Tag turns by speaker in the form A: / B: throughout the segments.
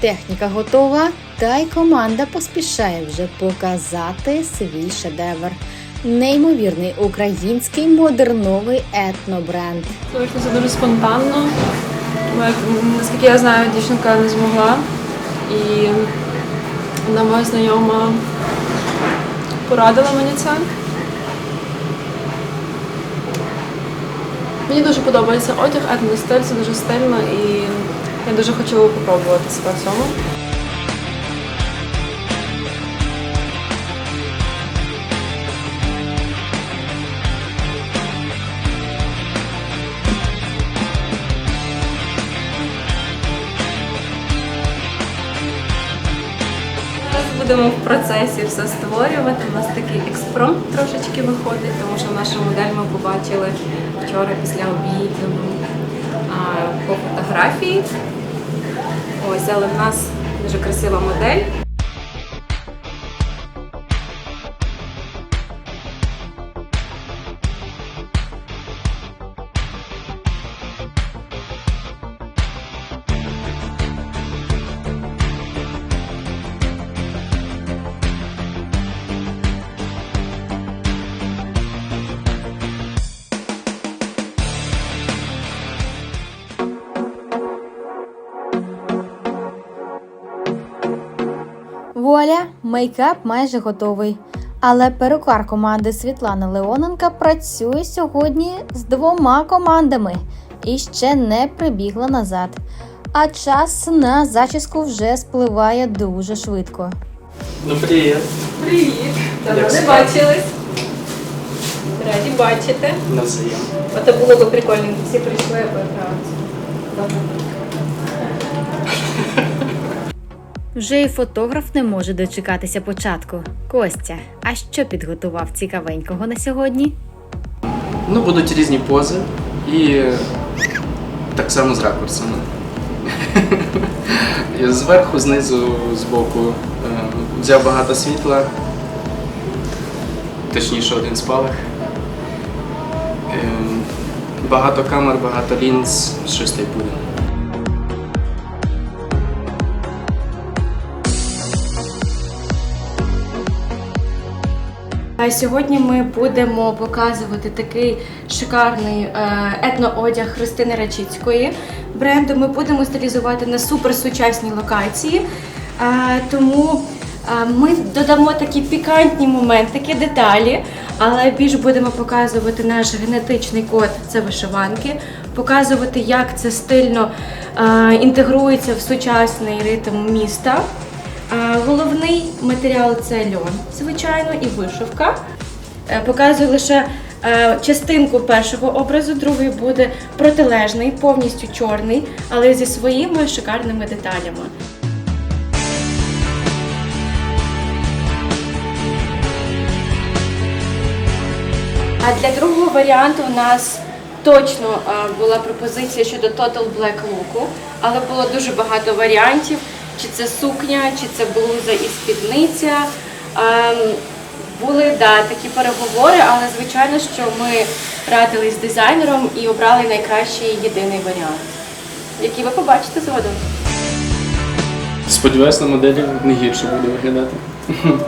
A: Техніка готова, та й команда поспішає вже показати свій шедевр. Неймовірний український модерновий етнобренд.
B: Це вийшло дуже спонтанно. Наскільки я знаю, дівчинка не змогла. І одна моя знайома порадила мені це. Мені дуже подобається одяг, етностиль, це дуже стильно і я дуже хочу попробувати себе в цьому.
C: Будемо в процесі все створювати. У нас такий експромт трошечки виходить, тому що нашу модель ми побачили вчора після обіду по фотографії. Ось, але в нас дуже красива модель.
A: Вуаля, мейкап майже готовий. Але перукар команди Світлани Леоненка працює сьогодні з двома командами і ще не прибігла назад. А час на зачіску вже спливає дуже швидко.
D: Ну, привіт.
C: Привіт! Давно не
D: справи?
C: бачились. Раді бачити.
D: Навзаєм.
C: Ото було б прикольно, всі прийшли аби грати.
A: Вже і фотограф не може дочекатися початку. Костя, а що підготував цікавенького на сьогодні?
D: Ну, будуть різні пози і так само з ракурсами. Зверху, знизу, збоку е, взяв багато світла, точніше один спалах. Е, Багато камер, багато лінз, щось й буде.
E: Сьогодні ми будемо показувати такий шикарний е, етноодяг Христини Рачицької бренду. Ми будемо стилізувати на суперсучасній локації. Е, Тому е, ми додамо такі пікантні моментики, деталі, але більш будемо показувати наш генетичний код це вишиванки, показувати, як це стильно е, інтегрується в сучасний ритм міста. А, Головний матеріал це льон, звичайно, і вишивка. Е, Показую лише е, частинку першого образу, другий буде протилежний, повністю чорний, але зі своїми шикарними деталями. А для другого варіанту у нас точно е, була пропозиція щодо Total Black Look, але було дуже багато варіантів. Чи це сукня, чи це блуза і спідниця. Ем, Були да, такі переговори, але звичайно, що ми радились з дизайнером і обрали найкращий єдиний варіант, який ви побачите згодом.
D: Сподіваюсь, на моделі не гірше буде виглядати.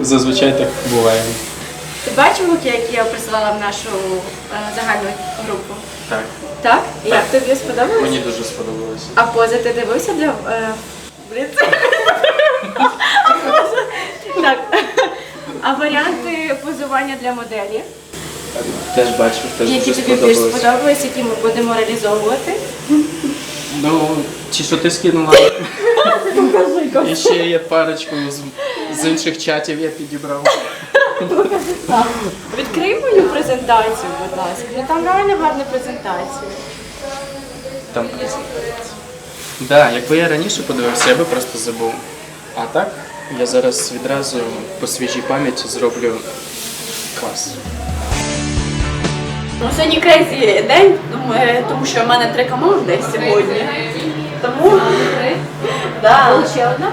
D: Зазвичай так буває.
E: Ти бачив луки, які я присилала в нашу е, загальну групу?
D: Так.
E: Так? І Як тобі сподобалось?
D: Мені дуже сподобалося.
E: А пози ти дивився для. Е... блін, це- так. А варіанти позування для моделі,
D: Теж бачив, теж
E: які
D: дуже
E: тобі більш
D: сподобалося.
E: сподобались, які ми будемо реалізовувати.
D: Ну, ті, що ти скинула. І ще є парочку з, з інших чатів я підібрав.
E: Відкрий мою презентацію, будь ласка. Ну там реально гарна презентація.
D: Там презентація. Да, якби я раніше подивився, я би просто забув. А так, я зараз відразу по свіжій пам'яті зроблю клас.
F: Ну, сьогодні крейзі день, думаю, тому що в мене три команди сьогодні. Тому да.
E: Ще одна?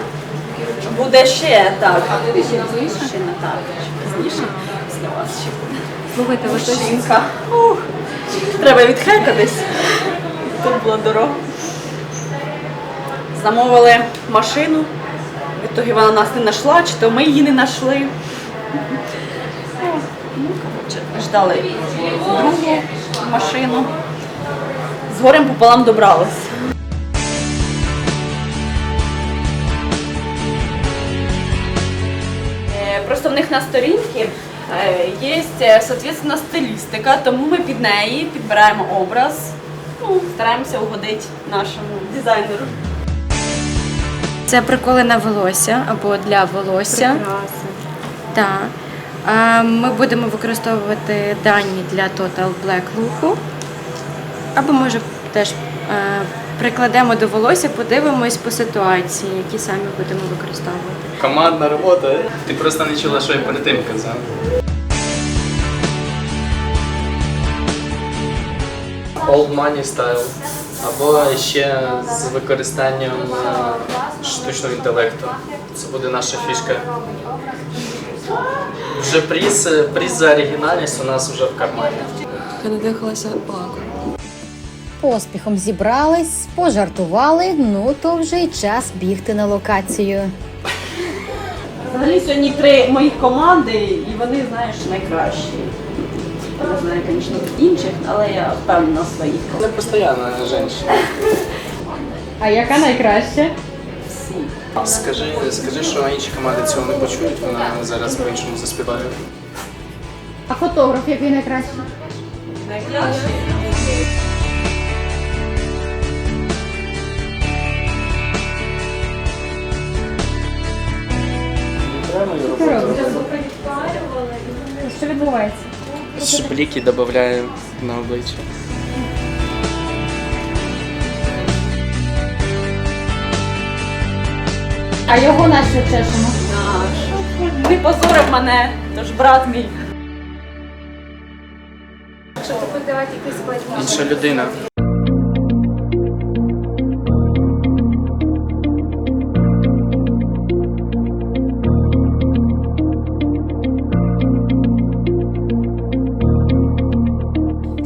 F: буде ще так. Мужчина, так. Пізніше після вас ще буде.
C: Слухайте, ви точно
F: Жінка. Ух, Треба відхекатись. Тут була дорога. Замовили машину. В ітогі вона нас не знайшла, чи то ми її не знайшли. Ну, коротше, ждали другу машину. З горем пополам добрались. Просто в них на сторінці е, є е, соответственно, стилістика, тому ми під неї підбираємо образ, ну, стараємося угодити нашому дизайнеру.
E: Це приколи на волосся або для волосся. Так. А Ми будемо використовувати дані для Total Black Look. Або може теж прикладемо до волосся, подивимось по ситуації, які самі будемо використовувати.
D: Командна робота. Ти просто не чула, що я перед тим казав. Old money style. Або ще з використанням е, штучного інтелекту. Це буде наша фішка. Вже приз, приз за оригінальність у нас вже в кармані.
B: Я надихалася плаком.
A: Поспіхом зібрались, пожартували, ну то вже й час бігти на локацію.
F: Взагалі сьогодні три моїх команди, і вони, знаєш, найкращі. Я знаю, звісно, інших, але я впевнена в своїх
D: Це постійна жінка.
E: А яка найкраща?
F: всі.
D: Скажи, скажи, що інші команди цього не почують, вона зараз по-іншому заспіває.
A: А фотограф який найкращий?
E: Що відбувається?
D: Шбліки додаю на обличчя.
A: А його на що чешемо?
F: Не позорив мене, тож брат мій.
D: Інша людина.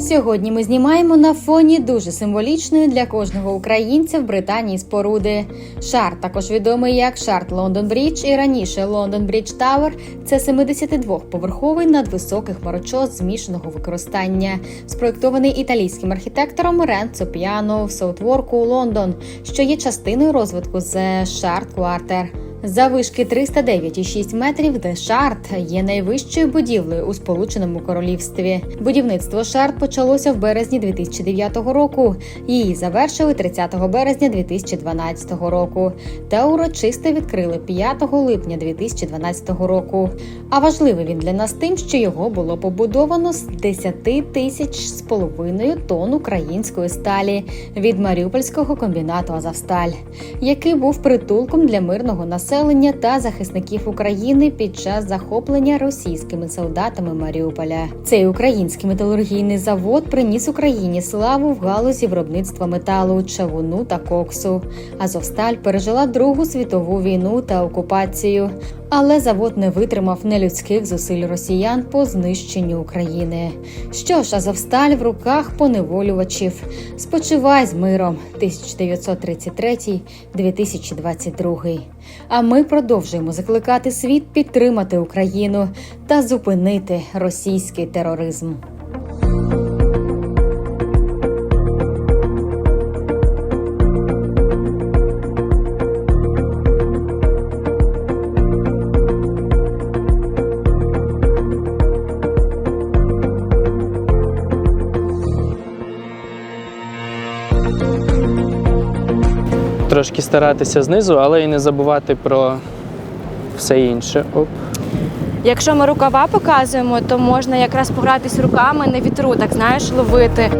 A: Сьогодні ми знімаємо на фоні дуже символічної для кожного українця в Британії споруди. Шарт, також відомий як Шарт Лондон Брідж і раніше Лондон Брідж Тауер, це 72-поверховий надвисокий хмарочос змішаного використання, спроєктований італійським архітектором Ренцо Піано в Саутворку, Лондон, що є частиною розвитку The Shard Quarter. Завишки 309,6 метрів, де Шарт є найвищою будівлею у Сполученому Королівстві. Будівництво Шарт почалося в березні 2009 року. Її завершили 30 березня 2012 року та урочисто відкрили 5 липня 2012 року. А важливий він для нас тим, що його було побудовано з 10 тисяч з половиною тонн української сталі від Маріупольського комбінату Азовсталь, який був притулком для мирного населення та захисників України під час захоплення російськими солдатами Маріуполя. Цей український металургійний завод приніс Україні славу в галузі виробництва металу, чавуну та коксу. Азовсталь пережила Другу світову війну та окупацію. Але завод не витримав нелюдських зусиль росіян по знищенню України. Що ж, Азовсталь в руках поневолювачів. Спочивай з миром 1933-2022. А ми продовжуємо закликати світ підтримати Україну та зупинити російський тероризм.
D: Трошки старатися знизу, але і не забувати про все інше. Оп.
E: Якщо ми рукава показуємо, то можна якраз погратись руками на вітру, так знаєш, ловити.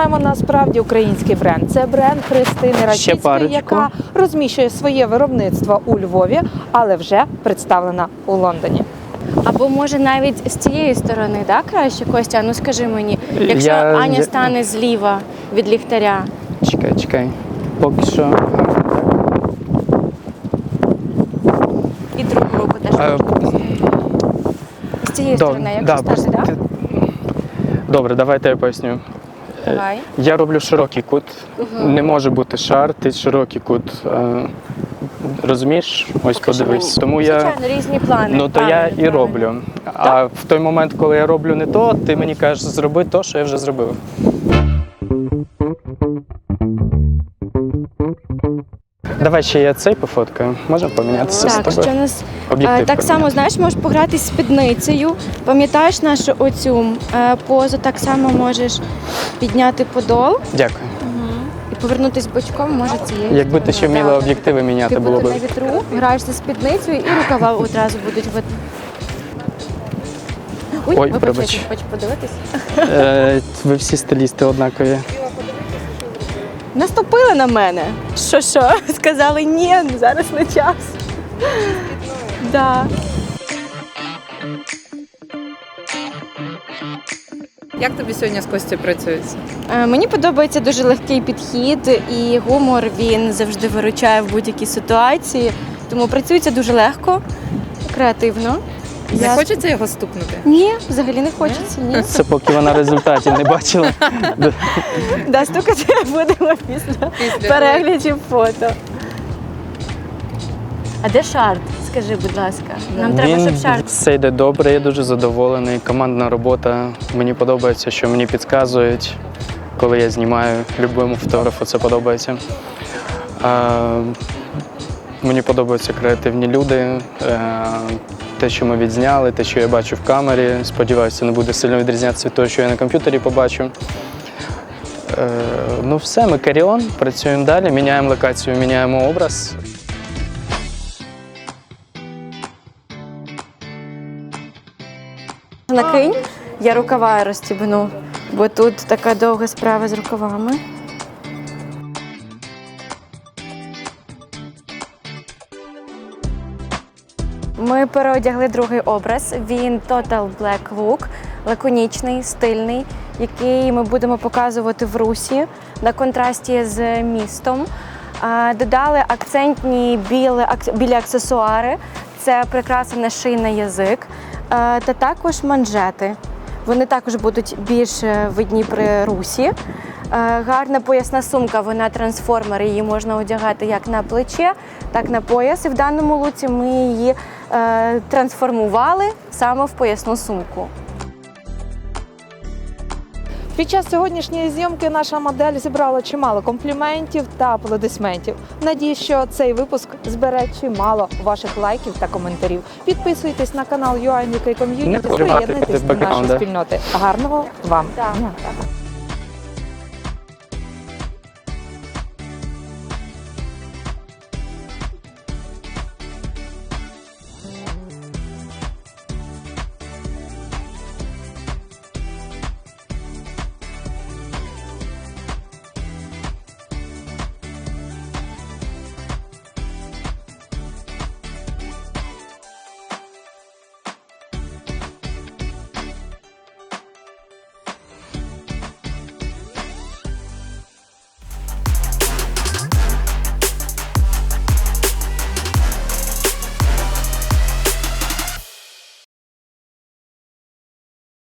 G: Знімаємо насправді український бренд. Це бренд Христини Рачицької, яка розміщує своє виробництво у Львові, але вже представлена у Лондоні.
E: Або може навіть з цієї сторони, да, краще Костя? Ну скажи мені, якщо
D: Я-
E: Аня
D: я-
E: стане зліва від ліхтаря,
D: Чекай, чекай. Поки що.
E: і другу руку теж
D: Е,
E: можна. З цієї
D: Доб-
E: сторони,
D: да,
E: якщо стати, так?
D: ти- Добре, давайте я поясню. Е,
E: Давай.
D: Я роблю широкий кут. Не може бути шар, ти широкий кут. Е, Розумієш? Ось подивись. Тому я.
E: Різні плани.
D: Ну то я
E: Правильно,
D: і роблю. А в той момент, коли я роблю не то, ти мені кажеш, зроби то, що я вже зробив. Давай ще я цей пофоткаю. Можемо помінятися з
E: Так,
D: тобою?
E: що у нас
D: Об'єктив
E: е, так само,
D: поміняти.
E: знаєш, можеш пограти з спідницею. Пам'ятаєш нашу оцю е, позу, так само можеш підняти подол
D: Дякую.
E: і повернутись бочком, може цією.
D: Якби ти ще
E: стороною.
D: вміла
E: Так.
D: об'єктиви міняти,
E: Типу
D: було
E: ти
D: б.
E: на вітру граєш зі спідницею і рукава одразу будуть видно. Ой,
D: Ой,
E: вибач, я хочу подивитись.
D: Е, Ви всі стилісти однакові.
E: Наступили на мене. Що що? Сказали ні, зараз не час. Да.
H: Як тобі сьогодні з Костю працюється?
E: Е, Мені подобається дуже легкий підхід і гумор він завжди виручає в будь-якій ситуації. Тому працюється дуже легко, креативно.
H: Не
E: Я-
H: хочеться його стукнути?
E: Ні, взагалі не хочеться. Ні.
D: Це поки вона результатів не бачила.
E: Да, стукати будемо після
H: Після
E: переглядів фото. А де шарт? Скажи, будь ласка. Нам треба,
D: Він
E: щоб шарт.
D: все йде добре, я дуже задоволений. Командна робота. Мені подобається, що мені підказують, коли я знімаю. Любому фотографу це подобається. А, мені подобаються креативні люди. Е, те, що ми відзняли, те, що я бачу в камері. Сподіваюся, не буде сильно відрізнятися від того, що я на комп'ютері побачу. Е, ну все, ми каріон, працюємо далі, міняємо локацію, міняємо образ.
E: Накинь, я рукава розстібну, бо тут така довга справа з рукавами. Ми переодягли другий образ. Він Total Black Look, лаконічний, стильний, який ми будемо показувати в русі на контрасті з містом. Додали акцентні білі, білі аксесуари. Це прикраса ший на язик, та також манжети. Вони також будуть більш е, видні при русі. Гарна поясна сумка, вона трансформер. Її можна одягати як на плече, так на пояс. І в даному луці ми її трансформували саме в поясну сумку.
G: Під час сьогоднішньої зйомки наша модель зібрала чимало компліментів та аплодисментів. Надію, що цей випуск збере чимало ваших лайків та коментарів. Підписуйтесь на канал
D: Не
G: Community приєднуйтесь до нашої спільноти. Гарного вам дня!